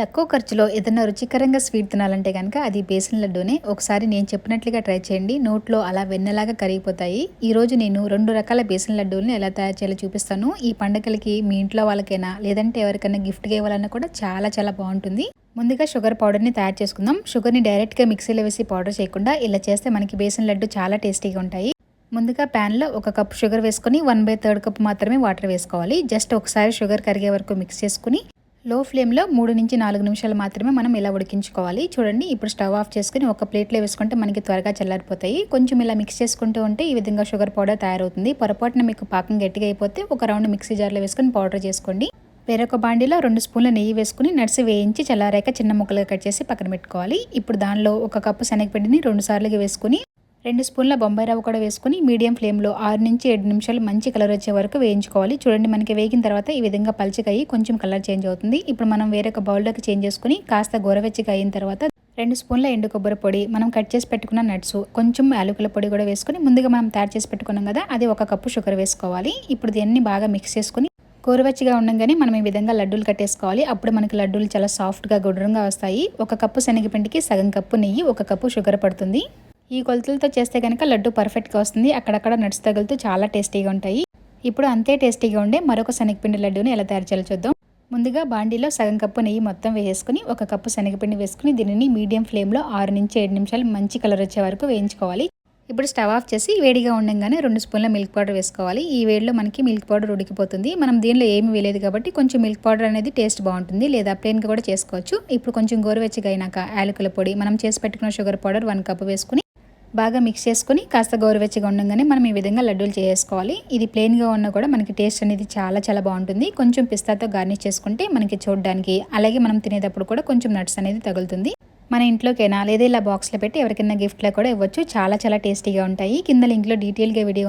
తక్కువ ఖర్చులో ఏదైనా రుచికరంగా స్వీట్ తినాలంటే కనుక అది బేసన్ లడ్డూనే. ఒకసారి నేను చెప్పినట్లుగా ట్రై చేయండి. నోట్లో అలా వెన్నెలాగా కరిగిపోతాయి. ఈ రోజు నేను రెండు రకాల బేసన్ లడ్డూలను ఎలా తయారు చేయాలో చూపిస్తాను. ఈ పండగలకి మీ ఇంట్లో వాళ్ళకైనా లేదంటే ఎవరికైనా గిఫ్ట్గా ఇవ్వాలన్నా కూడా చాలా చాలా బాగుంటుంది. ముందుగా షుగర్ పౌడర్ని తయారు చేసుకుందాం. షుగర్ని డైరెక్ట్గా మిక్సీలో వేసి పౌడర్ చేయకుండా ఇలా చేస్తే మనకి బేసన్ లడ్డు చాలా టేస్టీగా ఉంటాయి. ముందుగా ప్యాన్లో ఒక కప్ షుగర్ వేసుకొని వన్ బై థర్డ్ కప్ మాత్రమే వాటర్ వేసుకోవాలి. జస్ట్ ఒకసారి షుగర్ కరిగే వరకు మిక్స్ చేసుకుని లో ఫ్లేమ్లో మూడు నుంచి నాలుగు నిమిషాలు మాత్రమే మనం ఇలా ఉడికించుకోవాలి. చూడండి ఇప్పుడు స్టవ్ ఆఫ్ చేసుకుని ఒక ప్లేట్లో వేసుకుంటే మనకి త్వరగా చల్లారిపోతాయి. కొంచెం ఇలా మిక్స్ చేసుకుంటూ ఉంటే ఈ విధంగా షుగర్ పౌడర్ తయారవుతుంది. పొరపాటున మీకు పాకం గట్టిగా అయిపోతే ఒక రౌండ్ మిక్సీ జార్లో వేసుకొని పౌడర్ చేసుకోండి. వేరొక బాండీలో రెండు స్పూన్ల నెయ్యి వేసుకుని నడిసి వేయించి చల్లారాక చిన్న ముక్కలుగా కట్ చేసి పక్కన పెట్టుకోవాలి. ఇప్పుడు దానిలో ఒక కప్పు శనగపిండిని రెండు సార్లుగా వేసుకుని రెండు స్పూన్ల బొంబాయి రవ్వ కూడా వేసుకుని మీడియం ఫ్లేమ్లో ఆరు నుంచి ఏడు నిమిషాలు మంచి కలర్ వచ్చే వరకు వేయించుకోవాలి. చూడండి మనకి వేగిన తర్వాత ఈ విధంగా పల్చగయ్యి కొంచెం కలర్ చేంజ్ అవుతుంది. ఇప్పుడు మనం వేరొక బౌల్లోకి చేంజ్ చేసుకుని కాస్త గోరవెచ్చగా అయిన తర్వాత రెండు స్పూన్ల ఎండు కొబ్బరి పొడి మనం కట్ చేసి పెట్టుకున్న నట్స్ కొంచెం యాలకుల పొడి కూడా వేసుకుని ముందుగా మనం తయారు చేసి పెట్టుకున్నాం కదా అది ఒక కప్పు షుగర్ వేసుకోవాలి. ఇప్పుడు దీన్ని బాగా మిక్స్ చేసుకుని గోరువెచ్చగా ఉండగానే మనం ఈ విధంగా లడ్డూలు కట్టేసుకోవాలి. అప్పుడు మనకి లడ్డూలు చాలా సాఫ్ట్గా గుడ్రంగా వస్తాయి. ఒక కప్పు శనగపిండికి సగం కప్పు నెయ్యి ఒక కప్పు షుగర్ పడుతుంది. ఈ కొలతలతో చేస్తే కనుక లడ్డు పర్ఫెక్ట్గా వస్తుంది. అక్కడక్కడ నట్స్ తగులుతూ చాలా టేస్టీగా ఉంటాయి. ఇప్పుడు అంతే టేస్టీగా ఉండే మరొక శనగపిండి లడ్డూని ఎలా తయారు చేయాలో చూద్దాం. ముందుగా బాండీలో సగం కప్పు నెయ్యి మొత్తం వేసుకుని ఒక కప్పు శనగపిండి వేసుకుని దీనిని మీడియం ఫ్లేమ్లో ఆరు నుంచి ఏడు నిమిషాలు మంచి కలర్ వచ్చే వరకు వేయించుకోవాలి. ఇప్పుడు స్టవ్ ఆఫ్ చేసి వేడిగా ఉండగానే రెండు స్పూన్ల మిల్క్ పౌడర్ వేసుకోవాలి. ఈ వేడిలో మనకి మిల్క్ పౌడర్ ఉడికిపోతుంది. మనం దీనిలో ఏమి వేయలేదు కాబట్టి కొంచెం మిల్క్ పౌడర్ అనేది టేస్ట్ బాగుంటుంది లేదా ప్లెయిన్గా కూడా చేసుకోవచ్చు. ఇప్పుడు కొంచెం గోరువెచ్చగా అయినాక యాలకుల పొడి మనం చేసి పెట్టుకున్న షుగర్ పౌడర్ వన్ కప్ వేసుకుని బాగా మిక్స్ చేసుకొని కాస్త గోరువెచ్చగా ఉండగానే మనం ఈ విధంగా లడ్డూలు చేసుకోవాలి. ఇది ప్లెయిన్గా ఉన్నా కూడా మనకి టేస్ట్ అనేది చాలా చాలా బాగుంటుంది. కొంచెం పిస్తాతో గార్నిష్ చేసుకుంటే మనకి చూడడానికి అలాగే మనం తినేటప్పుడు కూడా కొంచెం నట్స్ అనేది తగులుతుంది. మన ఇంట్లోకైనా లేదా ఇలా బాక్స్లో పెట్టి ఎవరికైనా గిఫ్ట్లో కూడా ఇవ్వచ్చు. చాలా చాలా టేస్టీగా ఉంటాయి. కింద లింక్లో డీటెయిల్గా వీడియో ఉంది.